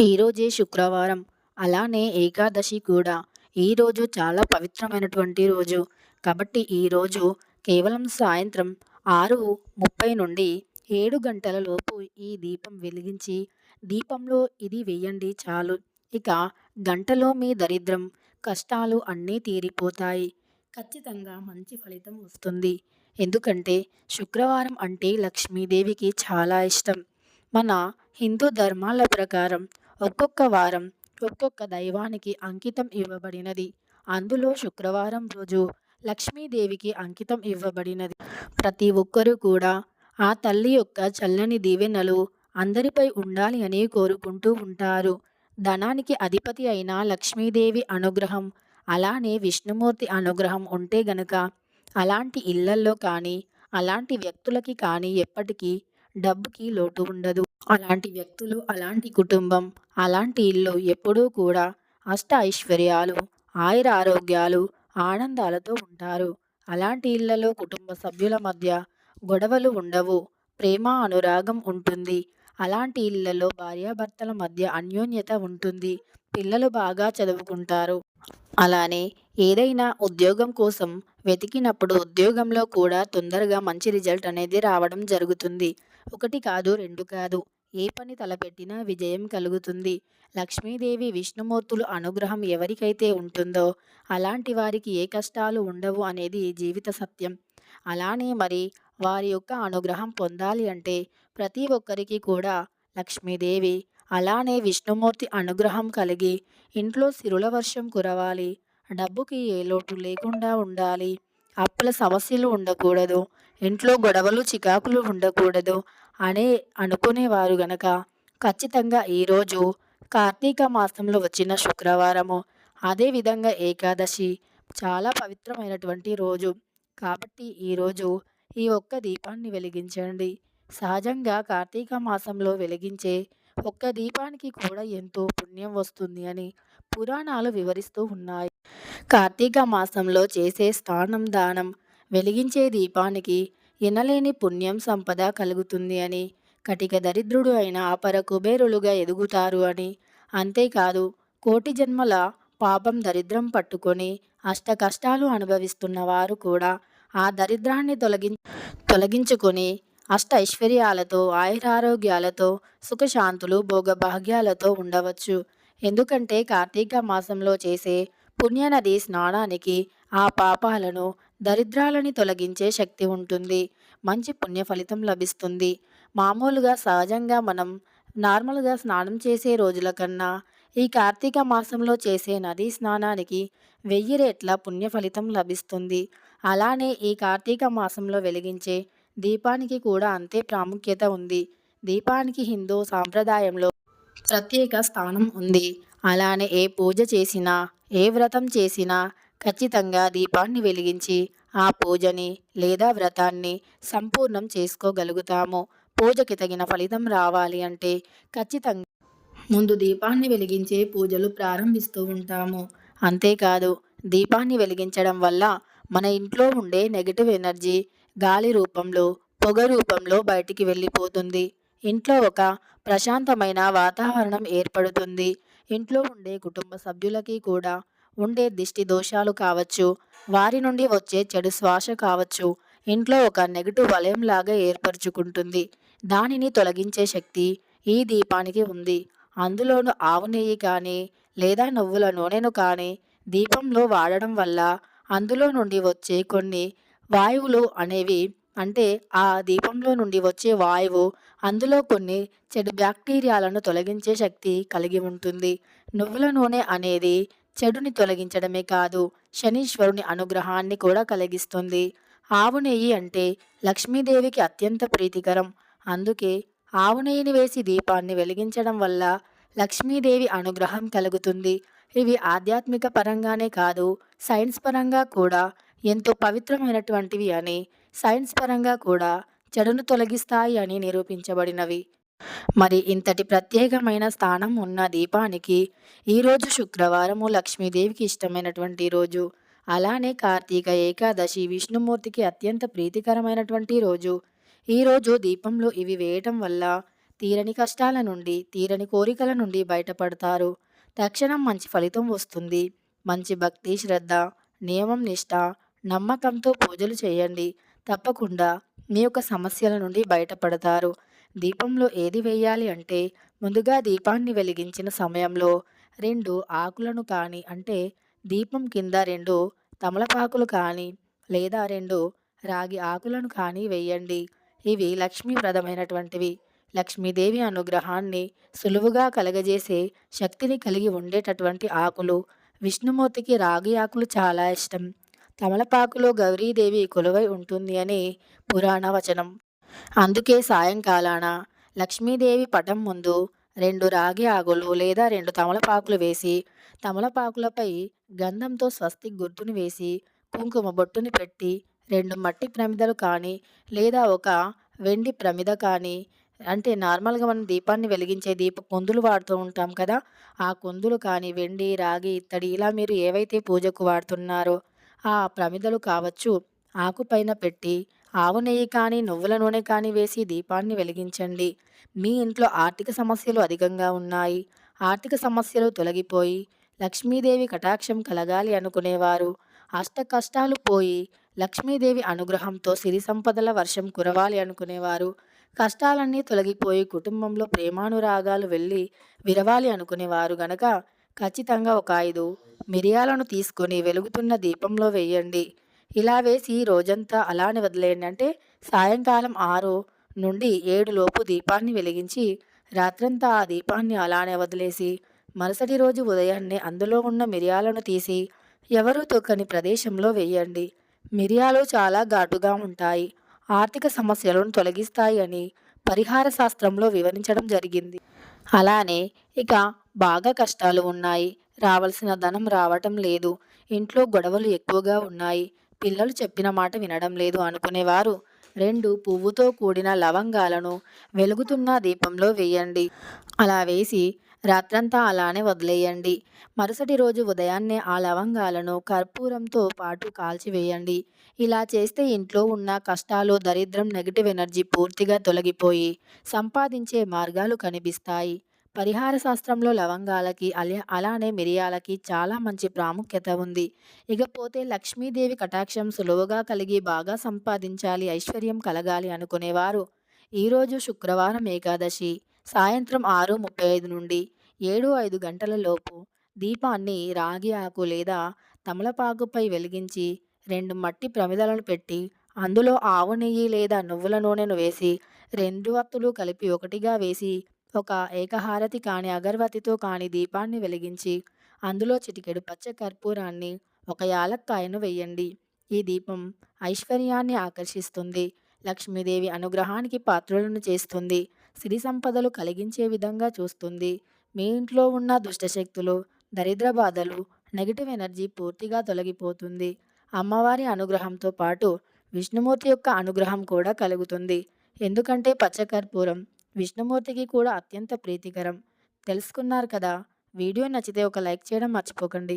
ఈరోజే శుక్రవారం. అలానే ఏకాదశి కూడా. ఈరోజు చాలా పవిత్రమైనటువంటి రోజు. కాబట్టి ఈరోజు కేవలం సాయంత్రం ఆరు ముప్పై నుండి ఏడు గంటల లోపు ఈ దీపం వెలిగించి దీపంలో ఇది వేయండి చాలు. ఇక గంటలో మీ దరిద్రం కష్టాలు అన్నీ తీరిపోతాయి. ఖచ్చితంగా మంచి ఫలితం వస్తుంది. ఎందుకంటే శుక్రవారం అంటే లక్ష్మీదేవికి చాలా ఇష్టం. మన హిందూ ధర్మాల ప్రకారం ఒక్కొక్క వారం ఒక్కొక్క దైవానికి అంకితం ఇవ్వబడినది. అందులో శుక్రవారం రోజు లక్ష్మీదేవికి అంకితం ఇవ్వబడినది. ప్రతి ఒక్కరూ కూడా ఆ తల్లి యొక్క చల్లని దీవెనలు అందరిపై ఉండాలి అని కోరుకుంటూ ఉంటారు. ధనానికి అధిపతి అయిన లక్ష్మీదేవి అనుగ్రహం అలానే విష్ణుమూర్తి అనుగ్రహం ఉంటే గనక అలాంటి ఇళ్ళల్లో కానీ అలాంటి వ్యక్తులకి కానీ ఎప్పటికీ డబ్బుకి లోటు ఉండదు. అలాంటి వ్యక్తులు అలాంటి కుటుంబం అలాంటి ఇల్లు ఎప్పుడూ కూడా అష్ట ఐశ్వర్యాలు ఆయుర ఆరోగ్యాలు ఆనందాలతో ఉంటారు. అలాంటి ఇళ్ళలో కుటుంబ సభ్యుల మధ్య గొడవలు ఉండవు. ప్రేమ అనురాగం ఉంటుంది. అలాంటి ఇళ్ళలో భార్యాభర్తల మధ్య అన్యోన్యత ఉంటుంది. పిల్లలు బాగా చదువుకుంటారు. అలానే ఏదైనా ఉద్యోగం కోసం వెతికినప్పుడు ఉద్యోగంలో కూడా తొందరగా మంచి రిజల్ట్ అనేది రావడం జరుగుతుంది. ఒకటి కాదు రెండు కాదు. ఏ పని తలపెట్టినా విజయం కలుగుతుంది. లక్ష్మీదేవి విష్ణుమూర్తులు అనుగ్రహం ఎవరికైతే ఉంటుందో అలాంటి వారికి ఏ కష్టాలు ఉండవు అనేది జీవిత సత్యం. అలానే మరి వారి యొక్క అనుగ్రహం పొందాలి అంటే ప్రతి ఒక్కరికి కూడా లక్ష్మీదేవి అలానే విష్ణుమూర్తి అనుగ్రహం కలిగి ఇంట్లో సిరుల వర్షం కురవాలి డబ్బుకి ఏ లోటు లేకుండా ఉండాలి అప్పుల సమస్యలు ఉండకూడదు. ఇంట్లో గొడవలు చికాకులు ఉండకూడదు అనే అనుకునేవారు గనక ఖచ్చితంగా ఈరోజు కార్తీక మాసంలో వచ్చిన శుక్రవారము. అదేవిధంగా ఏకాదశి చాలా పవిత్రమైనటువంటి రోజు. కాబట్టి ఈరోజు ఈ ఒక్క దీపాన్ని వెలిగించండి. సహజంగా కార్తీక మాసంలో వెలిగించే ఒక్క దీపానికి కూడా ఎంతో పుణ్యం వస్తుంది అని పురాణాలు వివరిస్తూ ఉన్నాయి. కార్తీక మాసంలో చేసే స్నానం దానం వెలిగించే దీపానికి ఎనలేని పుణ్యం సంపద కలుగుతుంది అని కటిక దరిద్రుడు అయిన అపర కుబేరులుగా ఎదుగుతారు అని. అంతేకాదు కోటి జన్మల పాపం దరిద్రం పట్టుకొని అష్ట కష్టాలు అనుభవిస్తున్న వారు కూడా ఆ దరిద్రాన్ని తొలగి తొలగించుకొని అష్ట ఐశ్వర్యాలతో ఆయురారోగ్యాలతో సుఖశాంతులు భోగభాగ్యాలతో ఉండవచ్చు. ఎందుకంటే కార్తీక మాసంలో చేసే పుణ్యనది స్నానానికి ఆ పాపాలను దరిద్రాలని తొలగించే శక్తి ఉంటుంది. మంచి పుణ్య ఫలితం లభిస్తుంది. మామూలుగా సహజంగా మనం నార్మల్గా స్నానం చేసే రోజుల కన్నా ఈ కార్తీక మాసంలో చేసే నదీ స్నానానికి వెయ్యి రేట్ల పుణ్య ఫలితం లభిస్తుంది. అలానే ఈ కార్తీక మాసంలో వెలిగించే దీపానికి కూడా అంతే ప్రాముఖ్యత ఉంది. దీపానికి హిందూ సాంప్రదాయంలో ప్రత్యేక స్థానం ఉంది. అలానే ఏ పూజ చేసినా ఏ వ్రతం చేసినా ఖచ్చితంగా దీపాన్ని వెలిగించి ఆ పూజని లేదా వ్రతాన్ని సంపూర్ణం చేసుకోగలుగుతాము. పూజకి తగిన ఫలితం రావాలి అంటే ఖచ్చితంగా ముందు దీపాన్ని వెలిగించే పూజలు ప్రారంభిస్తూ ఉంటాము. అంతేకాదు దీపాన్ని వెలిగించడం వల్ల మన ఇంట్లో ఉండే నెగటివ్ ఎనర్జీ గాలి రూపంలో పొగ రూపంలో బయటికి వెళ్ళిపోతుంది. ఇంట్లో ఒక ప్రశాంతమైన వాతావరణం ఏర్పడుతుంది. ఇంట్లో ఉండే కుటుంబ సభ్యులకి కూడా ఉండే దిష్టి దోషాలు కావచ్చు వారి నుండి వచ్చే చెడు శ్వాస కావచ్చు ఇంట్లో ఒక నెగటివ్ వలయం లాగా ఏర్పరచుకుంటుంది. దానిని తొలగించే శక్తి ఈ దీపానికి ఉంది. అందులోను ఆవు నెయ్యి కానీ లేదా నువ్వుల నూనెను కానీ దీపంలో వాడడం వల్ల అందులో నుండి వచ్చే కొన్ని వాయువులు అనేవి అంటే ఆ దీపంలో నుండి వచ్చే వాయువు అందులో కొన్ని చెడు బ్యాక్టీరియాలను తొలగించే శక్తి కలిగి ఉంటుంది. నువ్వుల నూనె అనేది చెడుని తొలగించడమే కాదు శనీశ్వరుని అనుగ్రహాన్ని కూడా కలిగిస్తుంది. ఆవు నెయ్యి అంటే లక్ష్మీదేవికి అత్యంత ప్రీతికరం. అందుకే ఆవు నెయ్యిని వేసి దీపాన్ని వెలిగించడం వల్ల లక్ష్మీదేవి అనుగ్రహం కలుగుతుంది. ఇవి ఆధ్యాత్మిక పరంగానే కాదు సైన్స్ పరంగా కూడా ఎంతో పవిత్రమైనటువంటివి అని సైన్స్ పరంగా కూడా చెడును తొలగిస్తాయి అని నిరూపించబడినవి. మరి ఇంతటి ప్రత్యేకమైన స్థానం ఉన్న దీపానికి ఈరోజు శుక్రవారము లక్ష్మీదేవికి ఇష్టమైనటువంటి రోజు. అలానే కార్తీక ఏకాదశి విష్ణుమూర్తికి అత్యంత ప్రీతికరమైనటువంటి రోజు. ఈరోజు దీపంలో ఇవి వేయటం వల్ల తీరని కష్టాల నుండి తీరని కోరికల నుండి బయటపడతారు. తక్షణం మంచి ఫలితం వస్తుంది. మంచి భక్తి శ్రద్ధ నియమం నిష్ట నమ్మకంతో పూజలు చేయండి. తప్పకుండా మీ యొక్క సమస్యల నుండి బయటపడతారు. దీపంలో ఏది వేయాలి అంటే ముందుగా దీపాన్ని వెలిగించిన సమయంలో రెండు ఆకులను కానీ అంటే దీపం కింద రెండు తమలపాకులు కానీ లేదా రెండు రాగి ఆకులను కానీ వేయండి. ఇవి లక్ష్మీప్రదమైనటువంటివి లక్ష్మీదేవి అనుగ్రహాన్ని సులువుగా కలగజేసే శక్తిని కలిగి ఉండేటటువంటి ఆకులు. విష్ణుమూర్తికి రాగి ఆకులు చాలా ఇష్టం. తమలపాకులో గౌరీదేవి కొలువై ఉంటుంది అని పురాణ వచనం. అందుకే సాయంకాలాన లక్ష్మీదేవి పటం ముందు రెండు రాగి ఆకులు లేదా రెండు తమలపాకులు వేసి తమలపాకులపై గంధంతో స్వస్తి గుర్తుని వేసి కుంకుమ బొట్టుని పెట్టి రెండు మట్టి ప్రమిదలు కానీ లేదా ఒక వెండి ప్రమిద కానీ అంటే నార్మల్గా మనం దీపాన్ని వెలిగించే దీప కుందులు వాడుతూ ఉంటాం కదా ఆ కుందులు కానీ వెండి రాగి ఇత్తడి ఇలా మీరు ఏవైతే పూజకు వాడుతున్నారో ఆ ప్రమిదలు కావచ్చు. ఆకుపైన పెట్టి ఆవు నెయ్యి కానీ నువ్వుల నూనె కానీ వేసి దీపాన్ని వెలిగించండి. మీ ఇంట్లో ఆర్థిక సమస్యలు అధికంగా ఉన్నాయి. ఆర్థిక సమస్యలు తొలగిపోయి లక్ష్మీదేవి కటాక్షం కలగాలి అనుకునేవారు. అష్ట కష్టాలు పోయి లక్ష్మీదేవి అనుగ్రహంతో సిరి సంపదల వర్షం కురవాలి అనుకునేవారు. కష్టాలన్నీ తొలగిపోయి కుటుంబంలో ప్రేమానురాగాలు వెళ్ళి విరవాలి అనుకునేవారు గనక ఖచ్చితంగా ఒక ఐదు మిరియాలను తీసుకొని వెలుగుతున్న దీపంలో వేయండి. ఇలా వేసి రోజంతా అలానే వదిలేయండి. అంటే సాయంకాలం ఆరు నుండి ఏడు లోపు దీపాన్ని వెలిగించి రాత్రంతా ఆ దీపాన్ని అలానే వదిలేసి మరుసటి రోజు ఉదయాన్నే అందులో ఉన్న మిరియాలను తీసి ఎవరూ తొక్కని ప్రదేశంలో వేయండి. మిరియాలు చాలా ఘాటుగా ఉంటాయి. ఆర్థిక సమస్యలను తొలగిస్తాయి అని పరిహార శాస్త్రంలో వివరించడం జరిగింది. అలానే ఇక బాగా కష్టాలు ఉన్నాయి. రావాల్సిన ధనం రావటం లేదు. ఇంట్లో గొడవలు ఎక్కువగా ఉన్నాయి. పిల్లలు చెప్పిన మాట వినడం లేదు అనుకునేవారు. రెండు పువ్వుతో కూడిన లవంగాలను వెలుగుతున్న దీపంలో వేయండి. అలా వేసి రాత్రంతా అలానే వదిలేయండి. మరుసటి రోజు ఉదయాన్నే ఆ లవంగాలను కర్పూరంతో పాటు కాల్చివేయండి. ఇలా చేస్తే ఇంట్లో ఉన్న కష్టాలు దరిద్రం నెగిటివ్ ఎనర్జీ పూర్తిగా తొలగిపోయి సంపాదించే మార్గాలు కనిపిస్తాయి. పరిహార శాస్త్రంలో లవంగాలకి అలా అలానే మిరియాలకి చాలా మంచి ప్రాముఖ్యత ఉంది. ఇకపోతే లక్ష్మీదేవి కటాక్షం సులువుగా కలిగి బాగా సంపాదించాలి ఐశ్వర్యం కలగాలి అనుకునేవారు ఈరోజు శుక్రవారం ఏకాదశి. సాయంత్రం ఆరు ముప్పై ఐదు నుండి ఏడు ఐదు గంటల లోపు దీపాన్ని రాగి ఆకు లేదా తమలపాకుపై వెలిగించి రెండు మట్టి ప్రమిదలను పెట్టి అందులో ఆవు నెయ్యి లేదా నువ్వుల నూనెను వేసి రెండు వత్తులు కలిపి ఒకటిగా వేసి ఒక ఏకహారతి కాని అగర్వతితో కాని దీపాన్ని వెలిగించి అందులో చిటికెడు పచ్చ కర్పూరాన్ని ఒక యాలక్కాయను వేయండి. ఈ దీపం ఐశ్వర్యాన్ని ఆకర్షిస్తుంది. లక్ష్మీదేవి అనుగ్రహానికి పాత్రులను చేస్తుంది. సిరి సంపదలు కలిగించే విధంగా చూస్తుంది. మీ ఇంట్లో ఉన్న దుష్టశక్తులు దరిద్ర బాధలు నెగిటివ్ ఎనర్జీ పూర్తిగా తొలగిపోతుంది. అమ్మవారి అనుగ్రహంతో పాటు విష్ణుమూర్తి యొక్క అనుగ్రహం కూడా కలుగుతుంది. ఎందుకంటే పచ్చకర్పూరం విష్ణుమూర్తికి కూడా అత్యంత ప్రీతికరం. తెలుసుకున్నారు కదా? వీడియో నచ్చితే ఒక లైక్ చేయడం మర్చిపోకండి.